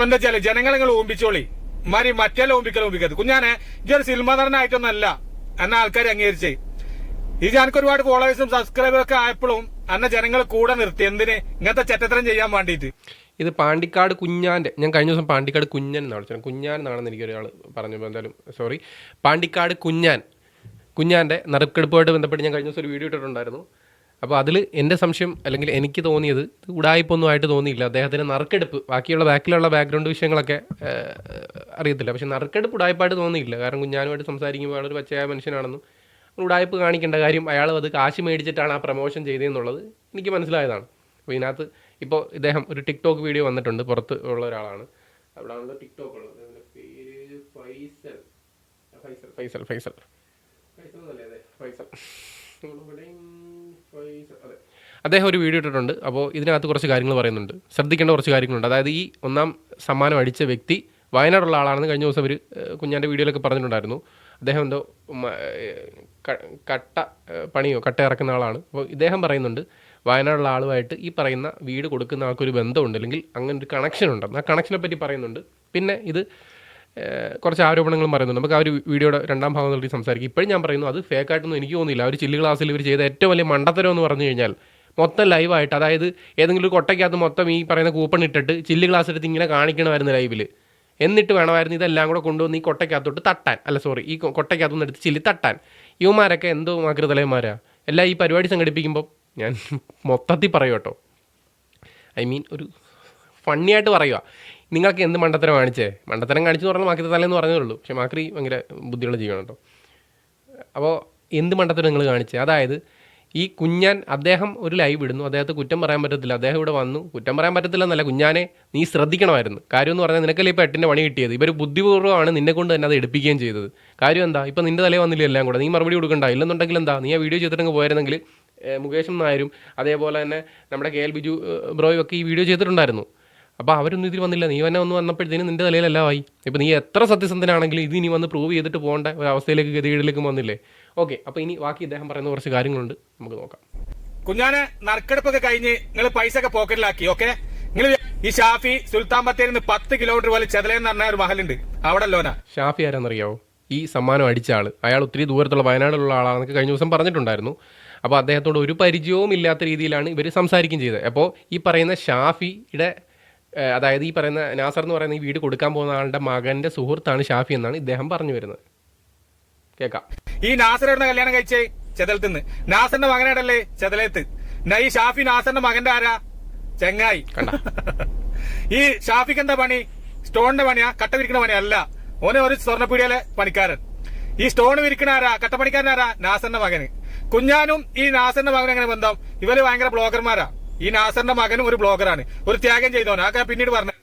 അപ്പൊ എന്താ വെച്ചാൽ ജനങ്ങളെ നിങ്ങൾ ഓമ്പിച്ചോളി മാറി മറ്റേ ഓമ്പിക്കൽ ഓമ്പിക്കരുത് കുഞ്ഞാനെ ഇതൊരു സിനിമ നടനായിട്ടൊന്നല്ല. എന്ന ആൾക്കാർ അംഗീകരിച്ചേ? ഈ ജാനക്ക് ഒരുപാട് ഫോളോവേഴ്സും സബ്സ്ക്രൈബറും ഒക്കെ ആയപ്പോഴും അന്ന ജനങ്ങൾ കൂടെ നിർത്തി. എന്തിന്? ഇങ്ങനത്തെ ചെറ്റത്തരം ചെയ്യാൻ വേണ്ടിയിട്ട് ഇത് പാണ്ടിക്കാട് കുഞ്ഞാന്റെ ഞാൻ കഴിഞ്ഞ ദിവസം പാണ്ടിക്കാട് കുഞ്ഞൻ എന്നാണ് വിളിച്ചത് കുഞ്ഞാൻ എന്നാണെന്ന് എനിക്ക് ഒരാൾ പറഞ്ഞു. എന്തായാലും സോറി പാണ്ടിക്കാട് കുഞ്ഞാൻ കുഞ്ഞാന്റെ നറുക്കെടുപ്പുമായിട്ട് ബന്ധപ്പെട്ട് ഞാൻ കഴിഞ്ഞ ദിവസം ഒരു വീഡിയോ ഇട്ടിട്ടുണ്ടായിരുന്നു. അപ്പോൾ അതിൽ എന്റെ സംശയം അല്ലെങ്കിൽ എനിക്ക് തോന്നിയത് ഇത് ഉടായ്പൊന്നും ആയിട്ട് തോന്നിയില്ല. അദ്ദേഹത്തിന് നറുക്കെടുപ്പ് ബാക്കിയുള്ള ബാക്കിലുള്ള ബാക്ക്ഗ്രൗണ്ട് വിഷയങ്ങളൊക്കെ അറിയത്തില്ല. പക്ഷെ നറുക്കെടുപ്പ് ഉടായ്പായിട്ട് തോന്നിയില്ല. കാരണം കുഞ്ഞാനുമായിട്ട് സംസാരിക്കുമ്പോൾ അയാളൊരു പച്ചയായ മനുഷ്യനാണെന്നും ഉടായ്പ് കാണിക്കേണ്ട കാര്യം അയാൾ അത് കാശ് മേടിച്ചിട്ടാണ് ആ പ്രമോഷൻ ചെയ്തതെന്നുള്ളത് എനിക്ക് മനസ്സിലായതാണ്. അപ്പോൾ ഇതിനകത്ത് ഇപ്പോൾ ഇദ്ദേഹം ഒരു ടിക്ടോക്ക് വീഡിയോ വന്നിട്ടുണ്ട്. പുറത്ത് ഉള്ള ഒരാളാണ്. അവിടെയാണല്ലോ ടിക്ടോക്ക് ഉള്ളത്. പേര് ഫൈസൽ. ഫൈസൽ ഫൈസൽ ഫൈസൽ. ഫൈസൽ ഫൈസൽ. അദ്ദേഹം ഒരു വീഡിയോ ഇട്ടിട്ടുണ്ട്. അപ്പോൾ ഇതിനകത്ത് കുറച്ച് കാര്യങ്ങൾ പറയുന്നുണ്ട്. ശ്രദ്ധിക്കേണ്ട കുറച്ച് കാര്യങ്ങളുണ്ട്. അതായത് ഈ ഒന്നാം സമ്മാനം അടിച്ച വ്യക്തി വയനാടുള്ള ആളാണെന്ന് കഴിഞ്ഞ ദിവസം ഒരു കുഞ്ഞാന്റെ വീഡിയോയിലൊക്കെ പറഞ്ഞിട്ടുണ്ടായിരുന്നു. അദ്ദേഹം എന്തോ കട്ട പണിയോ കട്ട ഇറക്കുന്ന ആളാണ്. അപ്പോൾ ഇദ്ദേഹം പറയുന്നുണ്ട് വയനാടുള്ള ആളുമായിട്ട് ഈ പറയുന്ന വീട് കൊടുക്കുന്ന ആൾക്കൊരു ബന്ധമുണ്ട്. അല്ലെങ്കിൽ അങ്ങനെ ഒരു കണക്ഷൻ ഉണ്ടെന്ന് ആ കണക്ഷനെ പറ്റി പറയുന്നുണ്ട്. പിന്നെ ഇത് കുറച്ച് ആരോപണങ്ങളും പറയുന്നുണ്ട്. നമുക്ക് ആ ഒരു വീഡിയോയുടെ രണ്ടാം ഭാഗം നൽകി സംസാരിക്കും. ഇപ്പോഴും ഞാൻ പറയുന്നു അത് ഫേക്കായിട്ടൊന്നും എനിക്ക് തോന്നുന്നില്ല ഒരു ചില്ലി ക്ലാസ്സിൽ ഇവർ ചെയ്ത ഏറ്റവും വലിയ മണ്ടത്തരം എന്ന് പറഞ്ഞു കഴിഞ്ഞാൽ മൊത്തം ലൈവായിട്ട് അതായത് ഏതെങ്കിലും ഒരു കൊട്ടയ്ക്കകത്ത് മൊത്തം ഈ പറയുന്ന കൂപ്പൺ ഇട്ടിട്ട് ചില്ലി ക്ലാസ് എടുത്ത് ഇങ്ങനെ കാണിക്കണമായിരുന്നു ലൈവിൽ എന്നിട്ട് വേണമായിരുന്നു ഇതെല്ലാം കൂടെ കൊണ്ടുവന്ന് ഈ കൊട്ടയ്ക്കകത്തോട്ട് തട്ടാൻ. അല്ല സോറി ഈ കൊട്ടയ്ക്കകത്തുനിന്ന് എടുത്ത് ചില്ലി തട്ടാൻ. യുവമാരൊക്കെ എന്തോ മാതൃതലയന്മാരാ എല്ലാം ഈ പരിപാടി സംഘടിപ്പിക്കുമ്പോൾ ഞാൻ മൊത്തത്തിൽ പറയൂട്ടോ ഐ മീൻ ഒരു ഫണ്ണിയായിട്ട് പറയുക നിങ്ങൾക്ക് എന്ത് മണ്ടത്തരം കാണിച്ചേ? മണ്ടത്തരം കാണിച്ചു പറഞ്ഞാൽ മാക്രി തലേന്ന് പറഞ്ഞതേ ഉള്ളൂ. പക്ഷേ മാക്രി ഭയങ്കര ബുദ്ധിയുള്ള ചെയ്യണം കേട്ടോ. അപ്പോൾ എന്ത് മണ്ടത്തരം നിങ്ങൾ കാണിച്ചേ? അതായത് ഈ കുഞ്ഞാൻ അദ്ദേഹം ഒരു ലൈവ് ഇടുന്നു. അദ്ദേഹത്തെ കുറ്റം പറയാൻ പറ്റത്തില്ല. അദ്ദേഹം ഇവിടെ വന്നു. കുറ്റം പറയാൻ പറ്റത്തില്ല എന്നല്ല. കുഞ്ഞാനെ നീ ശ്രദ്ധിക്കണമായിരുന്നു. കാര്യം എന്ന് പറഞ്ഞാൽ നിനക്കല്ലേ ഇപ്പോൾ എട്ടിന്റെ പണി കിട്ടിയത്? ഇവർ ബുദ്ധിപൂർവമാണ് നിന്നെ കൊണ്ട് തന്നെ അത് എടുപ്പിക്കുകയും ചെയ്തത്. കാര്യം എന്താ? ഇപ്പം നിന്റെ തലേ വന്നില്ല എല്ലാം കൂടെ? നീ മറുപടി കൊടുക്കണ്ട. ഇല്ലെന്നുണ്ടെങ്കിൽ എന്താ? നീ ആ വീഡിയോ ചെയ്തിട്ടങ്ങ് പോയിരുന്നെങ്കിൽ മുകേഷും നായരും അതേപോലെ തന്നെ നമ്മുടെ കെ എൽ ബിജു ബ്രോയും ഒക്കെ ഈ വീഡിയോ ചെയ്തിട്ടുണ്ടായിരുന്നു. അപ്പോൾ അവരൊന്നും ഇതിൽ വന്നില്ല. നീ തന്നെ ഒന്ന് വന്നപ്പോഴത്തേനും നിന്റെ തലയിലല്ല ആയി. ഇപ്പോൾ നീ എത്ര സത്യസന്ധനാണെങ്കിലും ഇത് ഇനി വന്ന് പ്രൂവ് ചെയ്തിട്ട് പോകേണ്ട. ഒരു അവസ്ഥയിലേക്ക് ഗതികേടിലേക്ക് വന്നില്ലേ? ഓക്കെ അപ്പോൾ ഇനി ബാക്കി ഇദ്ദേഹം പറയുന്ന കുറച്ച് കാര്യങ്ങളുണ്ട്. നമുക്ക് നോക്കാം. കുഞ്ഞാനെ നറുക്കെടുപ്പൊക്കെ കഴിഞ്ഞ് നിങ്ങൾ പൈസ ഒക്കെ പോക്കറ്റിലാക്കി ഓക്കെ നിങ്ങൾ ഈ ഷാഫി സുൽത്താൻ ബത്തേരിൽ നിന്ന് പത്ത് കിലോമീറ്റർ പോലെ ചെതലെന്ന് പറഞ്ഞ ഒരു മഹലുണ്ട്. അവിടെ ലോന ഷാഫി ആരാന്നറിയാവോ? ഈ സമ്മാനം അടിച്ച ആൾ അയാൾ ഒത്തിരി ദൂരത്തുള്ള വയനാടിലുള്ള ആളാണെന്ന് കഴിഞ്ഞ ദിവസം പറഞ്ഞിട്ടുണ്ടായിരുന്നു. അപ്പോൾ അദ്ദേഹത്തോട് ഒരു പരിചയവും ഇല്ലാത്ത രീതിയിലാണ് ഇവർ സംസാരിക്കുകയും ചെയ്തത്. അപ്പോൾ ഈ പറയുന്ന ഷാഫിയുടെ അതായത് ഈ പറയുന്ന നാസർ എന്ന് പറയുന്ന ഈ വീട് കൊടുക്കാൻ പോകുന്ന ആളുടെ മകന്റെ സുഹൃത്താണ് ഷാഫി എന്നാണ് ഇദ്ദേഹം പറഞ്ഞു വരുന്നത്. കേൾക്കാം. ഈ നാസറിന്റെ കല്യാണം കഴിച്ചേ ചെതലത്തുനിന്ന് നാസറിന്റെ മകനായിട്ടല്ലേ ചെതലത്ത്. ഈ ഷാഫി നാസറിന്റെ മകന്റെ ആരാ? ചെങ്ങായി. ഈ ഷാഫിക്ക് എന്താ പണി? സ്റ്റോണിന്റെ പണിയാ? കട്ട വിരിക്കുന്ന പണിയാ അല്ല ഓനെ ഒരു സ്വർണപ്പീടിയിലെ പണിക്കാരൻ. ഈ സ്റ്റോൺ വിരിക്കണ ആരാ? കട്ടപ്പണിക്കാരനാരാ നാസറിന്റെ മകന്. കുഞ്ഞാനും ഈ നാസറിന്റെ മകനും എങ്ങനെ ബന്ധം? ഇവർ ഭയങ്കര ബ്ലോഗർമാരാ. ഈ നാസറിന്റെ മകനും ഒരു ബ്ലോഗറാണ്. ഒരു ത്യാഗം ചെയ്തോനെ പിന്നീട് പറഞ്ഞു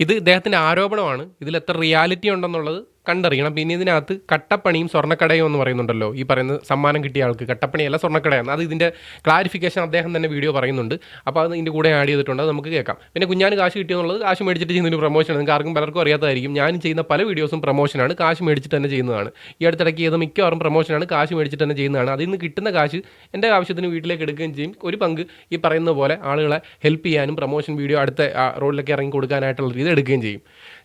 ഇത് ഇദ്ദേഹത്തിന്റെ ആരോപണമാണ്. ഇതിൽ എത്ര റിയാലിറ്റി ഉണ്ടെന്നുള്ളത് കണ്ടറിയണം. പിന്നെ ഇതിനകത്ത് കട്ടപ്പണിയും സ്വർണക്കടയും എന്ന് പറയുന്നുണ്ടല്ലോ. ഈ പറയുന്ന സമ്മാനം കിട്ടിയ ആൾക്ക് കട്ടപ്പണിയല്ല സ്വർണക്കടയാണ്. അത് ഇതിന്റെ ക്ലാരിഫിക്കേഷൻ അദ്ദേഹം തന്നെ വീഡിയോ പറയുന്നുണ്ട്. അപ്പോൾ അത് ഇതിന്റെ കൂടെ ആഡ് ചെയ്തിട്ടുണ്ട് അത് നമുക്ക് കേൾക്കാം. പിന്നെ കുഞ്ഞാന് കാശ് കിട്ടിയെന്നുള്ളത് കാശ് മേടിച്ചിട്ട് ചെയ്യുന്നൊരു പ്രൊമോഷൻ നിങ്ങൾക്ക് ആർക്കും പലർക്കും അറിയാത്തതായിരിക്കും. ഞാൻ ചെയ്യുന്ന പല വീഡിയോസും പ്രൊമോഷനാണ് കാശ് മേടിച്ചിട്ട് തന്നെ ചെയ്യുന്നതാണ്. ഈ അടുത്തിടയ്ക്ക് ചെയ്ത മിക്കവാറും പ്രൊമോഷനാണ് കാശ് മേടിച്ചിട്ട് തന്നെ ചെയ്യുന്നതാണ്. അതിൽ നിന്ന് കിട്ടുന്ന കാശ് എന്റെ ആവശ്യത്തിന് വീട്ടിലേക്ക് എടുക്കുകയും ചെയ്യും. ഒരു പങ്ക് ഈ പറയുന്ന പോലെ ആളുകളെ ഹെൽപ്പ് ചെയ്യാനും പ്രൊമോഷൻ വീഡിയോ അടുത്ത റോഡിലേക്ക് ഇറങ്ങി കൊടുക്കാനായിട്ടുള്ള രീതി എടുക്കുകയും ചെയ്യും.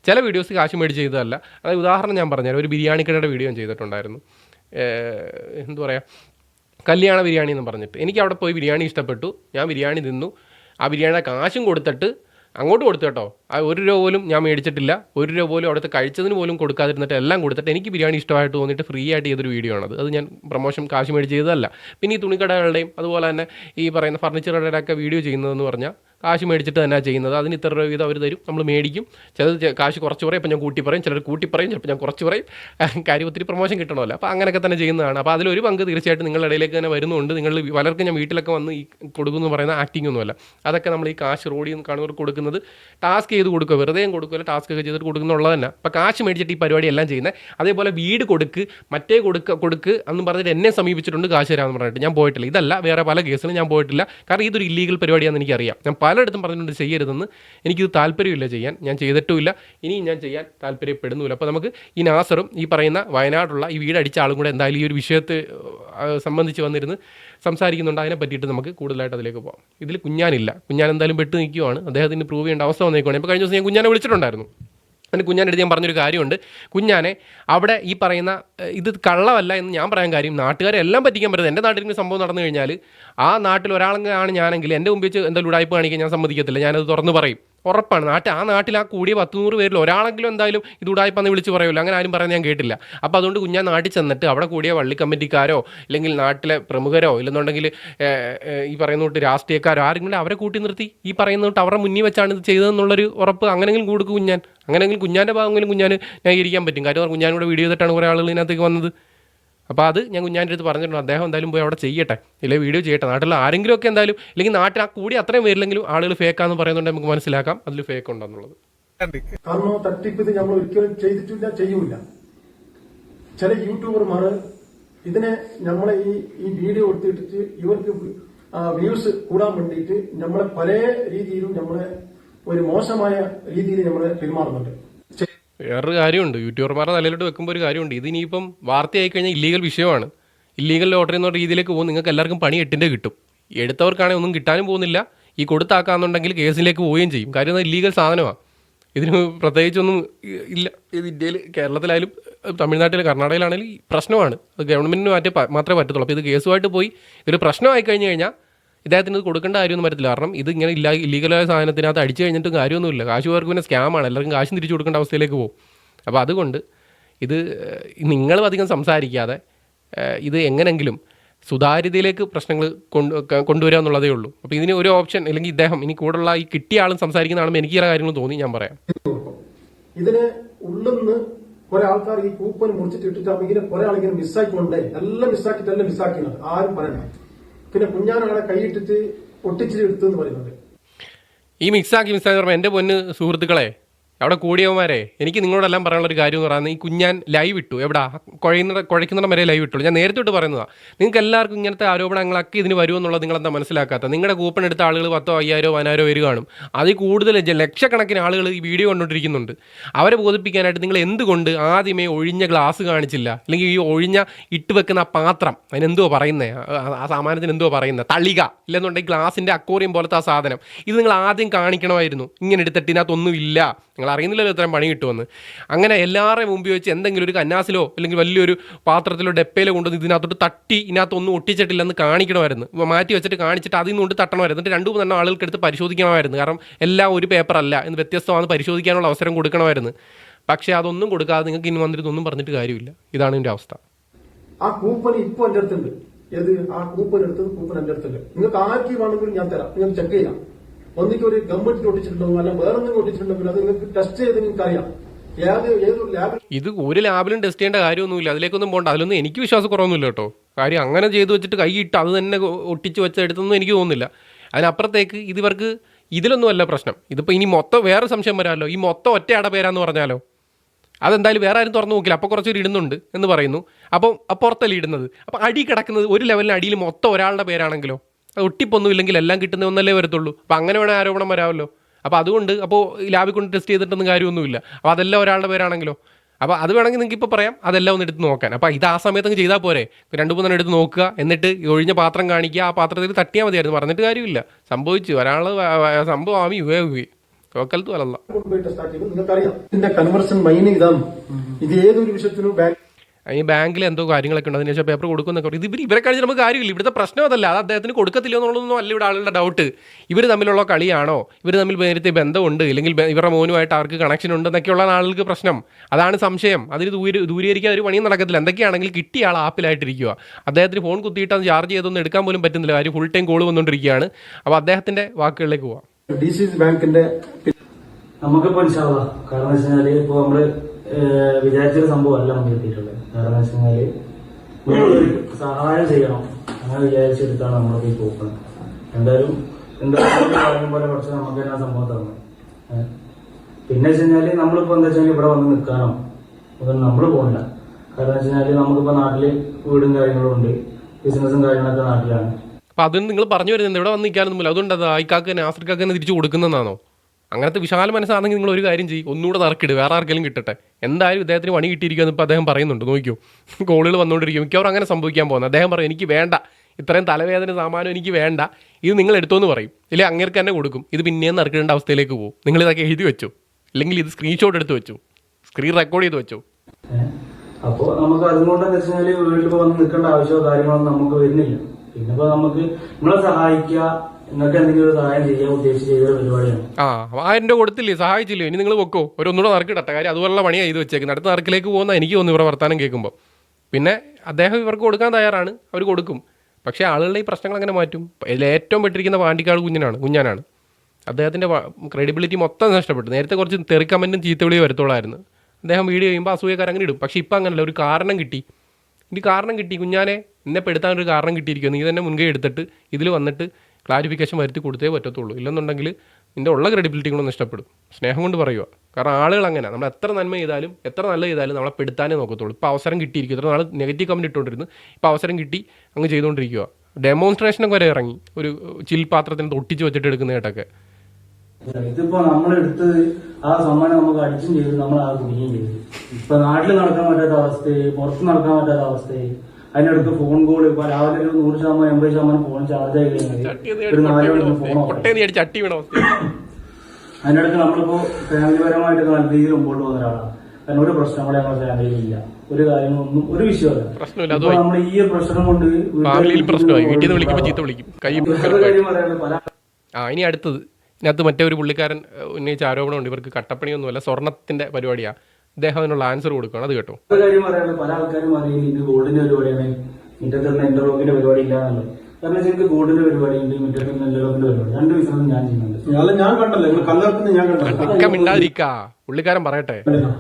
ചില വീഡിയോസ് കാശ് മേടിച്ച് ചെയ്തതല്ല. അതായത് ഉദാഹരണം ഞാൻ പറഞ്ഞാൽ ഒരു ബിരിയാണി കടയുടെ വീഡിയോ ഞാൻ ചെയ്തിട്ടുണ്ടായിരുന്നു. എന്താ പറയുക കല്യാണ ബിരിയാണി എന്ന് പറഞ്ഞിട്ട്. എനിക്ക് അവിടെ പോയി ബിരിയാണി ഇഷ്ടപ്പെട്ടു. ഞാൻ ബിരിയാണി തിന്നു. ആ ബിരിയാണിയുടെ കാശും കൊടുത്തിട്ട് അങ്ങോട്ട് കൊടുത്തു കേട്ടോ. ആ ഒരു രൂപ പോലും ഞാൻ മേടിച്ചിട്ടില്ല. ഒരു രൂപ പോലും അവിടുത്തെ കഴിച്ചതിന് പോലും കൊടുക്കാതിരുന്നിട്ട് എല്ലാം കൊടുത്തിട്ട് എനിക്ക് ബിരിയാണി ഇഷ്ടമായിട്ട് തോന്നിയിട്ട് ഫ്രീ ആയിട്ട് ചെയ്തൊരു വീഡിയോ ആണത്. അത് ഞാൻ പ്രൊമോഷൻ കാശ് മേടിച്ച് ചെയ്തതല്ല. പിന്നെ ഈ തുണിക്കടകളുടെയും അതുപോലെ തന്നെ ഈ പറയുന്ന ഫർണിച്ചർ വീഡിയോ ചെയ്യുന്നതെന്ന് പറഞ്ഞാൽ കാശ് മേടിച്ചിട്ട് തന്നെ ചെയ്യുന്നത്. അതിന് ഇത്ര രൂപ വീതം അവർ തരും. നമ്മൾ മേടിക്കും. ചിലത് കാശ് കുറച്ച് പറയും അപ്പോൾ ഞാൻ കൂട്ടി പറയും. ചിലർ കൂട്ടി പറയും. ചിലപ്പോൾ ഞാൻ കുറച്ച് പറയും. കാര്യം ഒത്തിരി പ്രൊമോഷൻ കിട്ടണമല്ലോ. അപ്പോൾ അങ്ങനെയൊക്കെ തന്നെ ചെയ്യുന്നതാണ്. അപ്പോൾ അതിലൊരു പങ്ക് തീർച്ചയായിട്ടും നിങ്ങളുടെ ഇടയിലേക്ക് തന്നെ വരുന്നുണ്ട്. നിങ്ങൾ പലർക്കും ഞാൻ വീട്ടിലൊക്കെ വന്ന് ഈ കൊടുക്കുന്നു പറയുന്ന ആക്ടിംഗ് ഒന്നുമല്ല. അതൊക്കെ നമ്മൾ ഈ കാശ് റോഡിൽ നിന്ന് കാണുന്നവർക്ക് കൊടുക്കുന്നത് ടാസ്ക് ചെയ്ത് കൊടുക്കുക. വെറുതെ കൊടുക്കുക. ടാസ്ക് ഒക്കെ ചെയ്തിട്ട് കൊടുക്കുന്നുള്ളത് തന്നെ അപ്പോൾ കാശ് മേടിച്ചിട്ട് ഈ പരിപാടി എല്ലാം ചെയ്യുന്നത് അതേപോലെ വീട് കൊടുക്ക് മറ്റേ കൊടുക്ക കൊടുക്ക് എന്ന് പറഞ്ഞിട്ട് എന്നെ സമീപിച്ചിട്ടുണ്ട് കാശ് തരാമെന്ന് പറഞ്ഞിട്ട്. ഞാൻ പോയിട്ടില്ല. ഇതല്ല വേറെ പല കേസിലും ഞാൻ പോയിട്ടില്ല. കാരണം ഇതൊരു ഇല്ലീഗൽ പരിപാടിയാണെന്ന് എനിക്കറിയാം. ഞാൻ പല പലയിടത്തും പറഞ്ഞിട്ടുണ്ട് ചെയ്യരുതെന്ന് എനിക്കിത് താല്പര്യമില്ല ചെയ്യാൻ. ഞാൻ ചെയ്തിട്ടുമില്ല. ഇനിയും ഞാൻ ചെയ്യാൻ താല്പര്യപ്പെടുന്നുമില്ല. അപ്പോൾ നമുക്ക് ഈ നാസറും ഈ പറയുന്ന വയനാടുള്ള ഈ വീടടിച്ച ആളും കൂടെ എന്തായാലും ഈ ഒരു വിഷയത്തെ സംബന്ധിച്ച് വന്നിരുന്ന് സംസാരിക്കുന്നുണ്ട്. അതിനെ പറ്റിയിട്ട് നമുക്ക് കൂടുതലായിട്ട് അതിലേക്ക് പോകാം ഇതിൽ കുഞ്ഞാനില്ല. കുഞ്ഞാൻ എന്തായാലും പെട്ട് നിൽക്കുവാണ്. അദ്ദേഹത്തിന് പ്രൂവ് ചെയ്യേണ്ട അവസ്ഥ വന്നേക്കുവാണ്. ഇപ്പോൾ കഴിഞ്ഞ ദിവസം ഞാൻ കുഞ്ഞാനെ വിളിച്ചിട്ടുണ്ടായിരുന്നു. എന്റെ കുഞ്ഞാനെടുത്ത് ഞാൻ പറഞ്ഞൊരു കാര്യമുണ്ട്. കുഞ്ഞാനെ അവിടെ ഈ പറയുന്ന ഇത് കള്ളമല്ല എന്ന് ഞാൻ പറയാൻ കാര്യം നാട്ടുകാരെ എല്ലാം പറ്റിക്കാൻ പറ്റുന്നത് എന്റെ നാട്ടിൽ ഇങ്ങനെ സംഭവം നടന്നു കഴിഞ്ഞാൽ ആ നാട്ടിൽ ഒരാളെങ്കിലാണ് ഞാനെങ്കിൽ എന്റെ മുമ്പിൽ വെച്ച് എന്തെങ്കിലും ഉടായ്പ കാണിക്കാൻ ഞാൻ സമ്മതിക്കത്തില്ല. ഞാനത് തുറന്ന് പറയും. ഉറപ്പാണ്. നാട്ടിൽ ആ നാട്ടിൽ ആ കൂടിയ പത്ത് നൂറ് പേരിൽ ഒരാളെങ്കിലും എന്തായാലും ഇത് ഉടായ്പന്ന് വിളിച്ച് പറയുമല്ലോ അങ്ങനെ ആരും പറയാൻ ഞാൻ കേട്ടില്ല. അപ്പോൾ അതുകൊണ്ട് കുഞ്ഞാൻ നാട്ടിൽ ചെന്നിട്ട് അവിടെ കൂടിയ വള്ളി കമ്മിറ്റിക്കാരോ അല്ലെങ്കിൽ നാട്ടിലെ പ്രമുഖരോ ഇല്ലെന്നുണ്ടെങ്കിൽ ഈ പറയുന്ന തൊട്ട് രാഷ്ട്രീയക്കാരോ ആരെങ്കിലും അവരെ കൂട്ടി നിർത്തി. ഈ പറയുന്ന തൊട്ട് അവരുടെ മുന്നിൽ വെച്ചാണ് ഇത് ചെയ്തതെന്നുള്ളൊരു ഉറപ്പ് അങ്ങനെങ്കിലും കൊടുക്കും കുഞ്ഞാൻ. അങ്ങനെങ്കിലും കുഞ്ഞാന്റെ ഭാഗമെങ്കിലും കുഞ്ഞാൻ ന്യായീകരിക്കാൻ പറ്റും. കാര്യം കുഞ്ഞാനൂടെ വീഡിയോ ചെയ്തിട്ടാണ് കുറേ ആളുകൾ ഇതിനകത്തേക്ക് വന്നത്. അപ്പോൾ അത് ഞാൻ കുഞ്ഞാന്റെ അടുത്ത് പറഞ്ഞിട്ടുണ്ട് അദ്ദേഹം എന്തായാലും പോയി അവിടെ ചെയ്യട്ടെ ഇല്ലെങ്കിൽ വീഡിയോ ചെയ്യട്ടെ. നാട്ടിൽ ആരെങ്കിലും ഒക്കെ എന്തായാലും ഇല്ലെങ്കിൽ നാട്ടിൽ ആ കൂടി അത്രയും പേരില്ലെങ്കിലും ആളുകൾ ഫേക്കാന്ന് പറയുന്നുണ്ട് നമുക്ക് മനസ്സിലാക്കാം അതിൽ ഫേക്ക് ഉണ്ടെന്നുള്ളത് കാരണം തട്ടിപ്പ് ഇത് നമ്മൾ ഒരിക്കലും ചെയ്തിട്ടില്ല ചെയ്യൂല ചില യൂട്യൂബർമാർ ഇതിനെ നമ്മളെ ഈ ഈ വീഡിയോ എടുത്തിട്ട് ഇവർക്ക് വ്യൂസ് കൂടാൻ വേണ്ടിയിട്ട് നമ്മളെ പല രീതിയിലും നമ്മളെ ഒരു മോശമായ രീതിയിൽ നമ്മളെ പെരുമാറുന്നുണ്ട്. വേറൊരു കാര്യമുണ്ട്. യൂട്യൂബർമാരുടെ തലയിലോട്ട് വെക്കുമ്പോൾ ഒരു കാര്യമുണ്ട്. ഇത് ഇനിയിപ്പം വാർത്തയായി കഴിഞ്ഞാൽ ഇല്ലീഗൽ വിഷയമാണ്. ഇല്ലീഗൽ ലോട്ടറി എന്ന രീതിയിലേക്ക് പോകും. നിങ്ങൾക്ക് എല്ലാവർക്കും പണി എട്ടിന്റെ കിട്ടും. എടുത്തവർക്കാണെങ്കിൽ ഒന്നും കിട്ടാനും പോകുന്നില്ല. ഈ കൊടുത്താക്കാന്നുണ്ടെങ്കിൽ കേസിലേക്ക് പോവുകയും ചെയ്യും. കാര്യം ഇല്ലീഗൽ സാധനമാണ് ഇതിന് പ്രത്യേകിച്ചൊന്നും ഇല്ല. ഇത് ഇന്ത്യയിൽ കേരളത്തിലായാലും തമിഴ്നാട്ടിൽ കർണാടകയിലാണെങ്കിലും പ്രശ്നമാണ്. അത് ഗവൺമെന്റിന് മാറ്റി മാത്രമേ പറ്റത്തുള്ളൂ. അപ്പോൾ ഇത് കേസുമായിട്ട് പോയി. ഇതൊരു പ്രശ്നമായി കഴിഞ്ഞ് കഴിഞ്ഞാൽ ഇദ്ദേഹത്തിന് ഇത് കൊടുക്കേണ്ട കാര്യമൊന്നും പറ്റത്തില്ല. കാരണം ഇത് ഇങ്ങനെ ഇല്ല ഇല്ലീഗലായ സാധനത്തിനകത്ത് അടിച്ചു കഴിഞ്ഞിട്ടും കാര്യമൊന്നുമില്ല. കാശ് പേർക്ക് പിന്നെ സ്കാമാണ് എല്ലാവർക്കും കാശും തിരിച്ചു കൊടുക്കേണ്ട അവസ്ഥയിലേക്ക് പോകും. അപ്പോൾ അതുകൊണ്ട് ഇത് നിങ്ങളും അധികം സംസാരിക്കാതെ ഇത് എങ്ങനെങ്കിലും സുതാര്യതയിലേക്ക് പ്രശ്നങ്ങൾ കൊണ്ട് കൊണ്ടുവരിക എന്നുള്ളതേ ഉള്ളൂ. അപ്പോൾ ഇതിന് ഒരു ഓപ്ഷൻ അല്ലെങ്കിൽ ഇദ്ദേഹം ഇനി കൂടുതലുള്ള ഈ കിട്ടിയ ആളും സംസാരിക്കുന്നതാണെന്ന് എനിക്ക് ചില കാര്യങ്ങൾ തോന്നി ഞാൻ പറയാം. ഇതിന് ഉള്ളിന്ന് കുറെ ആൾക്കാർ ഈ കൂപ്പൻ മുറിച്ചിട്ട് ഇട്ടിട്ടാകുമ്പോൾ ഇങ്ങനെ കുറെ ആളിങ്ങനെ മിസ്സാക്കിക്കൊണ്ടേ എല്ലാം മിസ്സാക്കിയിട്ടെല്ലാം മിസ്സാക്കിയത് ആരും പറയണ്ട. പിന്നെ കുഞ്ഞാനാളെ കൈയിട്ടിട്ട് ഒട്ടിച്ചിട്ട് എടുത്തെന്ന് പറയുന്നുണ്ട് ഈ മിക്സാക്കി മിക്സാക്കി പറയുമ്പോൾ എന്റെ പൊന്ന് സുഹൃത്തുക്കളെ അവിടെ കൂടിയവന്മാരെ എനിക്ക് നിങ്ങളോടെല്ലാം പറയാനുള്ള ഒരു കാര്യം എന്ന് പറയുന്നത് ഈ കുഞ്ഞാൻ ലൈവ് ഇട്ടു. എവിടാ? കുഴയുന്ന കുഴയ്ക്കുന്നിടം വരെ ലൈവ് ഇട്ടുള്ളൂ ഞാൻ നേരത്തെ ഇട്ട് പറയുന്നതാണ് നിങ്ങൾക്ക് എല്ലാവർക്കും ഇങ്ങനത്തെ ആരോപണങ്ങളൊക്കെ ഇതിന് വരുമെന്നുള്ളത് നിങ്ങളെന്താ മനസ്സിലാക്കാത്ത? നിങ്ങളുടെ കൂപ്പൺ എടുത്ത ആളുകൾ പത്തോ അയ്യായിരോ പതിനായിരോ പേര് കാണും. അതിൽ കൂടുതൽ ലക്ഷക്കണക്കിന് ആളുകൾ ഈ വീഡിയോ കണ്ടുകൊണ്ടിരിക്കുന്നുണ്ട്. അവരെ ബോധിപ്പിക്കാനായിട്ട് നിങ്ങൾ എന്തുകൊണ്ട് ആദ്യമേ ഒഴിഞ്ഞ ഗ്ലാസ് കാണിച്ചില്ല? അല്ലെങ്കിൽ ഈ ഒഴിഞ്ഞ ഇട്ട് വെക്കുന്ന ആ പാത്രം അതിനെന്തോ പറയുന്നത് ആ സാമാനത്തിന് എന്തോ പറയുന്നത് തളിക ഇല്ലെന്നുണ്ടെങ്കിൽ ഗ്ലാസിന്റെ അക്കോറിയം പോലത്തെ ആ സാധനം. ഇത് നിങ്ങൾ ആദ്യം കാണിക്കണമായിരുന്നു. ഇങ്ങനെ എടുത്തിട്ട് ഇതിനകത്തൊന്നും ഇല്ല നിങ്ങൾ അറിയുന്നില്ലല്ലോ ഇത്രയും പണി കിട്ടുമെന്ന്. അങ്ങനെ എല്ലാവരുടെയും മുമ്പ് വെച്ച് എന്തെങ്കിലും ഒരു കന്നാസിലോ അല്ലെങ്കിൽ വലിയൊരു പാത്രത്തിലോ ഡെപ്പയിലോ കൊണ്ടുവന്ന് ഇതിനകത്തോട്ട് തട്ടി ഇതിനകത്തൊന്നും ഒട്ടിച്ചിട്ടില്ലെന്ന് കാണിക്കണമായിരുന്നു. മാറ്റി വെച്ചിട്ട് കാണിച്ചിട്ട് അതിൽ നിന്നുകൊണ്ട് തട്ടണമായിരുന്നു. എന്നിട്ട് രണ്ടു മൂന്നെണ്ണം ആളുകൾക്ക് എടുത്ത് പരിശോധിക്കണമായിരുന്നു. കാരണം എല്ലാം ഒരു പേപ്പറല്ല എന്ന് വ്യത്യസ്തമാണ് പരിശോധിക്കാനുള്ള അവസരം കൊടുക്കണമായിരുന്നു. പക്ഷേ അതൊന്നും കൊടുക്കാതെ നിങ്ങൾക്ക് ഇനി വന്നിട്ട് ഒന്നും പറഞ്ഞിട്ട് കാര്യമില്ല. ഇതാണ് എന്റെ അവസ്ഥ. ആ കൂപ്പൺ ഇപ്പൊ എന്റെ അടുത്തുണ്ട്. ഏത് ആ കൂപ്പൺ എടുത്തത് കൂപ്പൺ എന്റെ അടുത്തുണ്ട്. നിങ്ങൾക്ക് ആർക്ക് വേണമെങ്കിലും ഞാൻ തരാം. നിങ്ങൾക്ക് ചെക്ക് ചെയ്യാം. ഒന്നിക്ക് ഒരു ഗവൺമെന്റ് ഒട്ടിച്ചിട്ടുണ്ടോ അല്ല വേറെ ഒട്ടിച്ചിട്ടുണ്ടെങ്കിൽ അത് നിങ്ങൾക്ക് ടെസ്റ്റ് ചെയ്ത് നിങ്ങൾക്ക് അറിയാം. ഇത് ഒരു ലാബിലും ടെസ്റ്റ് ചെയ്യേണ്ട കാര്യമൊന്നുമില്ല. അതിലേക്കൊന്നും പോകണ്ട അതിലൊന്നും എനിക്ക് വിശ്വാസക്കുറവൊന്നുമില്ല കേട്ടോ. കാര്യം അങ്ങനെ ചെയ്തു വെച്ചിട്ട് കൈ ഇട്ട് അത് തന്നെ ഒട്ടിച്ച് വെച്ചെടുത്തൊന്നും എനിക്ക് തോന്നുന്നില്ല. അതിനപ്പുറത്തേക്ക് ഇതിവർക്ക് ഇതിലൊന്നുമല്ല പ്രശ്നം. ഇതിപ്പോൾ ഇനി മൊത്തം വേറെ സംശയം വരാമല്ലോ. ഈ മൊത്തം ഒറ്റ പേരാന്ന് പറഞ്ഞാലോ? അതെന്തായാലും വേറെ ആരും തുറന്നു നോക്കില്ല. അപ്പോൾ കുറച്ചൊരു ഇടുന്നുണ്ട് എന്ന് പറയുന്നു. അപ്പം പുറത്തല്ലേ ഇടുന്നത്? അപ്പം അടി കിടക്കുന്നത് ഒരു ലെവലിൽ അടിയിൽ മൊത്തം ഒരാളുടെ പേരാണെങ്കിലോ? ഒട്ടിപ്പൊന്നും ഇല്ലെങ്കിൽ എല്ലാം കിട്ടുന്ന ഒന്നല്ലേ വരത്തുള്ളൂ. അപ്പോൾ അങ്ങനെ വേണേൽ ആരോപണം വരാമല്ലോ. അപ്പോൾ അതുകൊണ്ട് അപ്പോൾ ലാബിൽ കൊണ്ട് ടെസ്റ്റ് ചെയ്തിട്ടൊന്നും കാര്യമൊന്നുമില്ല. അപ്പോൾ അതെല്ലാം ഒരാളുടെ പേരാണെങ്കിലോ. അപ്പോൾ അത് വേണമെങ്കിൽ നിങ്ങൾക്ക് ഇപ്പോൾ പറയാം. അതെല്ലാം ഒന്ന് എടുത്ത് നോക്കാൻ. അപ്പോൾ ഇത് ആ സമയത്ത് ചെയ്താൽ പോരെ. രണ്ട് മൂന്നെണ്ണം എടുത്ത് നോക്കുക. എന്നിട്ട് ഒഴിഞ്ഞ പാത്രം കാണിക്കുക. ആ പാത്രത്തിൽ തട്ടിയാൽ മതിയായിരുന്നു. പറഞ്ഞിട്ട് കാര്യമില്ല. സംഭവിച്ചു. ഒരാൾ സംഭവം ആമി ടെസ്റ്റ് ആക്കിയത് നിങ്ങൾക്കറിയാം. മൈനിങ് ഇതാണ്. ഇത് ഏതൊരു വിഷയത്തിനും ഈ ബാങ്കിൽ എന്തോ കാര്യങ്ങളൊക്കെ ഉണ്ട്. അതിനുശേഷം പേപ്പർ കൊടുക്കുന്നൊക്കെ. ഇത് ഇവർ ഇവരെ കഴിഞ്ഞ് നമുക്ക് കാര്യമില്ല. ഇവിടുത്തെ പ്രശ്നം അതല്ല. അത് അദ്ദേഹത്തിന് കൊടുക്കത്തില്ല എന്നുള്ളതൊന്നും അല്ല ഇവിടെ ആളുടെ ഡൗട്ട് ഇവർ തമ്മിലുള്ള കളിയാണോ? ഇവർ തമ്മിൽ നേരത്തെ ബന്ധമുണ്ട്. ഇല്ലെങ്കിൽ ഇവരുടെ മോനുമായിട്ട് അവർക്ക് കണക്ഷൻ ഉണ്ട് എന്നൊക്കെയുള്ള ആളുകൾക്ക് പ്രശ്നം. അതാണ് സംശയം. അതിന് ദൂര ദൂരീകരിക്കാൻ ഒരു പണിയും നടക്കത്തില്ല. എന്തൊക്കെയാണെങ്കിൽ കിട്ടിയ ആൾ ആപ്പിലായിട്ടിരിക്കുക. അദ്ദേഹത്തിന് ഫോൺ കുത്തിയിട്ട് അത് ചാർജ് ചെയ്തൊന്നും എടുക്കാൻ പോലും പറ്റുന്നില്ല. കാര്യം ഫുൾ ടൈം കോൾ വന്നുകൊണ്ടിരിക്കുകയാണ് അപ്പോൾ അദ്ദേഹത്തിന്റെ വാക്കുകളിലേക്ക് പോവാം. ഡി സി ബാങ്കിന്റെ നമുക്കിപ്പോ കാരണം വെച്ചാൽ ഇപ്പോൾ ഇപ്പൊ നമ്മൾ വിചാരിച്ചൊരു സംഭവം അല്ല നമുക്ക് കിട്ടിയിട്ടുള്ളത് കാരണം വെച്ച് കഴിഞ്ഞാൽ സഹായം ചെയ്യണം. അങ്ങനെ വിചാരിച്ചെടുത്താണ് നമ്മളൊക്കെ ഈ പോക്കണം എന്തായാലും എന്തായാലും പറയുന്ന പോലെ കുറച്ച് നമുക്ക് തന്നെ സംഭവം തന്നു. പിന്നെ വെച്ച് കഴിഞ്ഞാൽ നമ്മളിപ്പോ എന്താ വെച്ചാൽ ഇവിടെ വന്ന് നിൽക്കാനോ? അതൊന്നും നമ്മൾ പോകണ്ട കാരണം വെച്ച് കഴിഞ്ഞാൽ നമുക്കിപ്പോ നാട്ടിൽ വീടും കാര്യങ്ങളും ഉണ്ട്. ബിസിനസ്സും കാര്യങ്ങളൊക്കെ നാട്ടിലാണ്. അപ്പൊ അതിന് നിങ്ങൾ പറഞ്ഞു വരുന്നത് ഇവിടെ വന്ന് നിൽക്കാനൊന്നുമില്ല അതുകൊണ്ട് അത് ആയിക്കാക്ക് തന്നെ ആഫ്രിക്കാക്ക് തന്നെ തിരിച്ചു കൊടുക്കുന്നതാണോ അങ്ങനത്തെ വിശാല മനസ്സാണെങ്കിൽ നിങ്ങൾ ഒരു കാര്യം ചെയ്യും. ഒന്നുകൂടെ നറുക്കിട്. വേറെ ആർക്കെങ്കിലും കിട്ടട്ടെ. എന്തായാലും ഇദ്ദേഹത്തിന് പണി കിട്ടിയിരിക്കുമെന്ന് ഇപ്പോൾ അദ്ദേഹം പറയുന്നുണ്ട്. നോക്കിയോ കോളുകൾ വന്നുകൊണ്ടിരിക്കും. മിക്കവാറും അങ്ങനെ സംഭവിക്കാൻ പോകുന്നത് അദ്ദേഹം പറയും എനിക്ക് വേണ്ട. ഇത്രയും തലവേദന സാമാനം എനിക്ക് വേണ്ട. ഇത് നിങ്ങൾ എടുത്തോന്ന് പറയും. ഇല്ലെങ്കിൽ അങ്ങേർക്ക് തന്നെ കൊടുക്കും. ഇത് പിന്നെയും നടക്കേണ്ട അവസ്ഥയിലേക്ക് പോകും. നിങ്ങൾ ഇതൊക്കെ എഴുതി വെച്ചു. അല്ലെങ്കിൽ ഇത് സ്ക്രീൻഷോട്ട് എടുത്ത് വെച്ചു. സ്ക്രീൻ റെക്കോർഡ് ചെയ്ത് വെച്ചു. അപ്പോൾ നമുക്ക് അതുകൊണ്ടെന്ന് വെച്ചാൽ വീട്ടിൽ വന്ന് നിൽക്കേണ്ട ആവശ്യമോ കാര്യങ്ങളൊന്നും നമുക്ക് വരുന്നില്ല. പിന്നെ നമുക്ക് നമ്മളെ സഹായിക്കുക നിങ്ങൾക്ക് എന്തെങ്കിലും ഒരു സഹായം ചെയ്യാൻ ഉദ്ദേശിച്ച് ചെയ്ത പരിപാടിയാണ്? ആ ആയിരം കൊടുത്തില്ലേ സഹായിച്ചില്ലേ? ഇനി നിങ്ങൾ വെക്കോ. ഒരു ഒന്നുകൂടെ നറുക്കിടട്ടെ. കാര്യം അതുപോലുള്ള പണിയാണ് ഇത് വെച്ചേക്കുന്നത് അടുത്ത നറുക്കിലേക്ക് പോകുന്ന എനിക്ക് തോന്നുന്നു ഇവരുടെ വർത്താനം കേൾക്കുമ്പോൾ പിന്നെ അദ്ദേഹം ഇവർക്ക് കൊടുക്കാൻ തയ്യാറാണ്. അവർ കൊടുക്കും. പക്ഷേ ആളുകളുടെ ഈ പ്രശ്നങ്ങൾ അങ്ങനെ മാറ്റും? ഏറ്റവും പെട്ടിരിക്കുന്ന പാണ്ടിക്കാട് കുഞ്ഞിനാണ് കുഞ്ഞാനാണ്. അദ്ദേഹത്തിന്റെ ക്രെഡിബിലിറ്റി മൊത്തം നഷ്ടപ്പെട്ടു. നേരത്തെ കുറച്ച് തെറി കമന്റും ചീത്തവിളി വരത്തോളായിരുന്നു അദ്ദേഹം വീഡിയോ ചെയ്യുമ്പോൾ അസൂയക്കാരങ്ങനെ ഇടും. പക്ഷേ ഇപ്പം അങ്ങനല്ല. ഒരു കാരണം കിട്ടി. ഇനി കാരണം കിട്ടി കുഞ്ഞാനെ. എന്നെ പെടുത്താൻ ഒരു കാരണം കിട്ടിയിരിക്കും നീ തന്നെ മുൻകൈ എടുത്തിട്ട് ഇതിൽ വന്നിട്ട് ക്ലാരിഫിക്കേഷൻ വരുത്തി കൊടുത്തേ പറ്റത്തുള്ളൂ. ഇല്ലെന്നുണ്ടെങ്കിൽ നിന്റെ ഉള്ള ക്രെഡിബിലിറ്റി കൂടെ നഷ്ടപ്പെടും. സ്നേഹം കൊണ്ട് പറയുക കാരണം ആളുകൾ അങ്ങനെ നമ്മൾ എത്ര നന്മ ചെയ്താലും എത്ര നല്ല ചെയ്താലും നമ്മളെ പെടുത്താനേ നോക്കത്തുള്ളൂ. ഇപ്പോൾ അവസരം കിട്ടിയിരിക്കും. ഇത്ര നാൾ നെഗറ്റീവ് കമന്റ് ഇട്ടുകൊണ്ടിരുന്നു. ഇപ്പോൾ അവസരം കിട്ടി അങ്ങ് ചെയ്തുകൊണ്ടിരിക്കുക ഡെമോൺസ്ട്രേഷനൊക്കെ വരെ ഇറങ്ങി. ഒരു ചിൽ പാത്രത്തിന് തൊട്ടിച്ച് വെച്ചിട്ട് എടുക്കുന്ന കേട്ടൊക്കെ. ഇതിപ്പോ നമ്മളെടുത്ത് ആ സമ്മാനം നമുക്ക് അടിച്ചും ചെയ്ത് നമ്മൾ ആ കുടിക്കുകയും ചെയ്തു. ഇപ്പൊ നാട്ടിൽ നടക്കാൻ പറ്റാത്ത അവസ്ഥയായി പുറത്ത് നടക്കാൻ പറ്റാത്ത അവസ്ഥയായി. അതിനടുത്ത് ഫോൺ കോൾ ഇപ്പൊ രാവിലെ ഒരു നൂറ് ശതമാനം എൺപത് ശതമാനം ഫോൺ ചാർജ് ആയി കഴിഞ്ഞാൽ ഒരു നാല് മണിക്ക് ഫോൺ അതിനടുത്ത് നമ്മളിപ്പോ ഫാമിലിപരമായിട്ട് നല്ല രീതിയിൽ മുമ്പോട്ട് പോകുന്ന ഒരാളാണ്. കാരണം ഒരു പ്രശ്നം കൂടെ നമ്മുടെ ഫാമിലിയിൽ ഇല്ല. ഒരു കാര്യങ്ങളൊന്നും ഒരു വിഷയമല്ല. നമ്മൾ ഈ ഒരു പ്രശ്നം കൊണ്ട് പല ആ ഇനി അടുത്തത്. ഇതിനകത്ത് മറ്റേ ഒരു പുള്ളിക്കാരൻ ഉന്നയിച്ച ആരോപണമുണ്ട്. ഇവർക്ക് കട്ടപ്പണിയൊന്നുമല്ല സ്വർണത്തിന്റെ പരിപാടിയാണ് ഇദ്ദേഹം അതിനുള്ള ആൻസർ കൊടുക്കുകയാണ്. അത് കേട്ടോ. കാര്യം പറയാനുള്ളത് പല ആൾക്കാരും പറയും ഇത് ഗോൾഡിന്റെ പരിപാടിയാണ്. മുറ്റത്ത് നിന്ന് ഇന്റർലോക്കിന്റെ പരിപാടി കാരണം എനിക്ക് ഗോൾഡിന്റെ പരിപാടി ഉണ്ട് ഇന്റർലോക്കിന്റെ പരിപാടി രണ്ട് ബിസിനസ് ഞാൻ ചെയ്യുന്നുണ്ട്. ഞാൻ കണ്ടല്ലോ നിങ്ങൾ കല്ലർക്കുന്ന ഞാൻ കണ്ടല്ലോ. പുള്ളിക്കാരൻ പറയട്ടെ.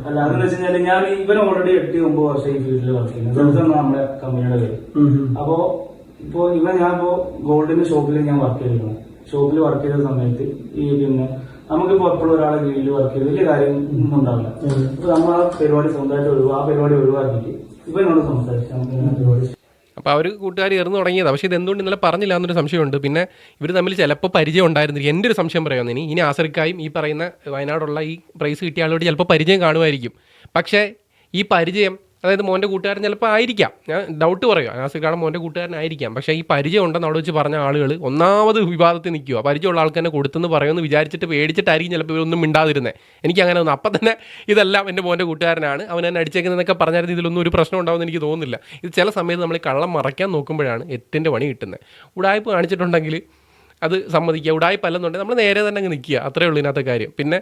അല്ല അതെന്ന് വെച്ച് ഞാൻ ഇവൻ ഓൾറെഡി എട്ട് ഒമ്പത് വർഷം ഈ ഫീൽഡിൽ വർക്ക് ചെയ്യുന്നത് നമ്മുടെ കമ്പനിയുടെ പേര്. അപ്പോ ഇപ്പോ ഇവ ഞാൻ ഇപ്പോ ഗോൾഡിന്റെ ഷോപ്പിൽ ഞാൻ വർക്ക് ചെയ്തിരുന്നു ഷോപ്പിൽ വർക്ക് ചെയ്ത സമയത്ത് ഈ പിന്നെ നമുക്കിപ്പോ എപ്പോഴും ഒരാളെ കീഴിൽ വർക്ക് ചെയ്ത് വലിയ കാര്യം ഒന്നും ഉണ്ടാവില്ല. അപ്പൊ നമ്മൾ ആ പരിപാടി സ്വന്തമായിട്ട് ഒഴിവാ ആ പരിപാടി ഒഴിവാക്കിയിട്ട് സംസാരിച്ച് നമുക്ക് ഇങ്ങനെ പരിപാടി. അപ്പോൾ അവർ കൂട്ടുകാർ ചേർന്ന് തുടങ്ങിയത്. പക്ഷേ ഇത് എന്തുകൊണ്ട് ഇന്നലെ പറഞ്ഞില്ല എന്നൊരു സംശയമുണ്ട്. പിന്നെ ഇവർ തമ്മിൽ ചിലപ്പോൾ പരിചയം ഉണ്ടായിരുന്നില്ല. എന്റെ ഒരു സംശയം പറയാമെന്ന് ഇനി. ഇനി ആസർക്കായും ഈ പറയുന്ന വയനാടുള്ള ഈ പ്രൈസ് കിട്ടിയ ആളോട് ചിലപ്പോൾ പരിചയം കാണുമായിരിക്കും. പക്ഷേ ഈ പരിചയം അതായത് മോന്റെ കൂട്ടുകാരൻ ചിലപ്പോൾ ആയിരിക്കാം. ഞാൻ ഡൗട്ട് പറയുക നാസിക്കാണ് മോന്റെ കൂട്ടുകാരനായിരിക്കാം പക്ഷേ ഈ പരിചയം ഉണ്ടെന്ന് അവിടെ വെച്ച് പറഞ്ഞ ആളുകൾ ഒന്നാമത് വിവാദത്തിൽ നിൽക്കുക പരിചയമുള്ള ആൾക്ക് തന്നെ കൊടുത്തെന്ന് പറയുമെന്ന് വിചാരിച്ചിട്ട് പേടിച്ചിട്ടായിരിക്കും ചിലപ്പോൾ ഇവരൊന്നും മിണ്ടാതിരുന്നത് എനിക്ക് അങ്ങനെ ഒന്നും അപ്പം തന്നെ ഇതെല്ലാം എന്റെ മോന്റെ കൂട്ടുകാരനാണ്. അവൻ എന്നെ അടിച്ചേക്കുന്നതൊക്കെ പറഞ്ഞായിരുന്നു ഇതിലൊന്നും ഒരു പ്രശ്നം ഉണ്ടാവുമെന്ന് എനിക്ക് തോന്നുന്നില്ല. ഇത് ചില സമയത്ത് നമ്മൾ കള്ളം മറയ്ക്കാൻ നോക്കുമ്പോഴാണ് എത്തിന്റെ പണി കിട്ടുന്നത്. ഉടായ്പ കാണിച്ചിട്ടുണ്ടെങ്കിൽ അത് സമ്മതിക്കുക. ഉടായ്പല്ലെന്നുണ്ടെങ്കിൽ നമ്മൾ നേരെ തന്നെ അങ്ങ് നിൽക്കുക. അത്രേ ഉള്ളൂ ഇതിനകത്തെ കാര്യം. പിന്നെ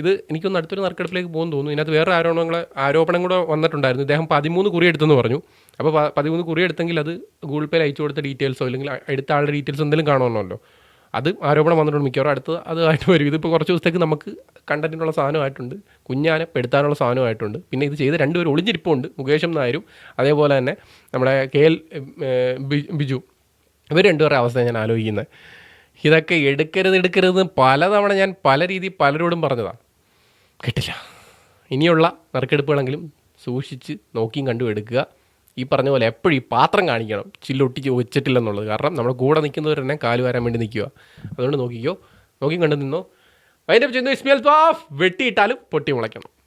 ഇത് എനിക്കൊന്ന് അടുത്തൊരു നറുക്കെടുപ്പിലേക്ക് പോകുന്നു തോന്നുന്നു. ഇതിനകത്ത് വേറെ ആരോപണങ്ങൾ ആരോപണം കൂടെ വന്നിട്ടുണ്ടായിരുന്നു. ഇദ്ദേഹം പതിമൂന്ന് കുറി എടുത്തെന്ന് പറഞ്ഞു അപ്പോൾ പതിമൂന്ന് കുറി എടുത്തെങ്കിൽ അത് ഗൂഗിൾ പേയിൽ അയച്ചു കൊടുത്ത ഡീറ്റെയിൽസോ അല്ലെങ്കിൽ എടുത്ത ആളുടെ ഡീറ്റെയിൽസ് എന്തെങ്കിലും കാണുമല്ലോ അത് ആരോപണം വന്നിട്ടുണ്ട് മിക്കവാറും. അടുത്ത് അത് ആയിട്ട് വരും. ഇതിപ്പോൾ കുറച്ച് ദിവസത്തേക്ക് നമുക്ക് കണ്ടന്റിനുള്ള സാധനമായിട്ടുണ്ട്. കുഞ്ഞാനെ പെടുത്താനുള്ള സാധനമായിട്ടുണ്ട്. പിന്നെ ഇത് ചെയ്ത് രണ്ടുപേരും ഒളിഞ്ഞിരിപ്പുണ്ട്. മുകേഷും നായരും. അതേപോലെ തന്നെ നമ്മുടെ കെ എൽ ബിജു. ഇവർ രണ്ടുപേരുടെ അവസ്ഥ ഞാൻ ആലോചിക്കുന്നത്. ഇതൊക്കെ എടുക്കരുത് എടുക്കരുത് പലതവണ ഞാൻ പല രീതി പലരോടും പറഞ്ഞതാണ്. കിട്ടില്ല. ഇനിയുള്ള നറുക്കെടുപ്പുകളെങ്കിലും സൂക്ഷിച്ച് നോക്കിയും കണ്ടും എടുക്കുക. ഈ പറഞ്ഞ പോലെ എപ്പോഴും ഈ പാത്രം കാണിക്കണം. ചില്ലൊട്ടിച്ച് വെച്ചിട്ടില്ലെന്നുള്ളത്. കാരണം നമ്മുടെ കൂടെ നിൽക്കുന്നവർ തന്നെ കാൽ വരാൻ വേണ്ടി നിൽക്കുക. അതുകൊണ്ട് നോക്കിക്കോ. നോക്കിയും കണ്ടു നിന്നോ. അതിന്റെ ചെന്ന് ഇസ്മിയൽ വെട്ടിയിട്ടാലും പൊട്ടി മുളയ്ക്കണം.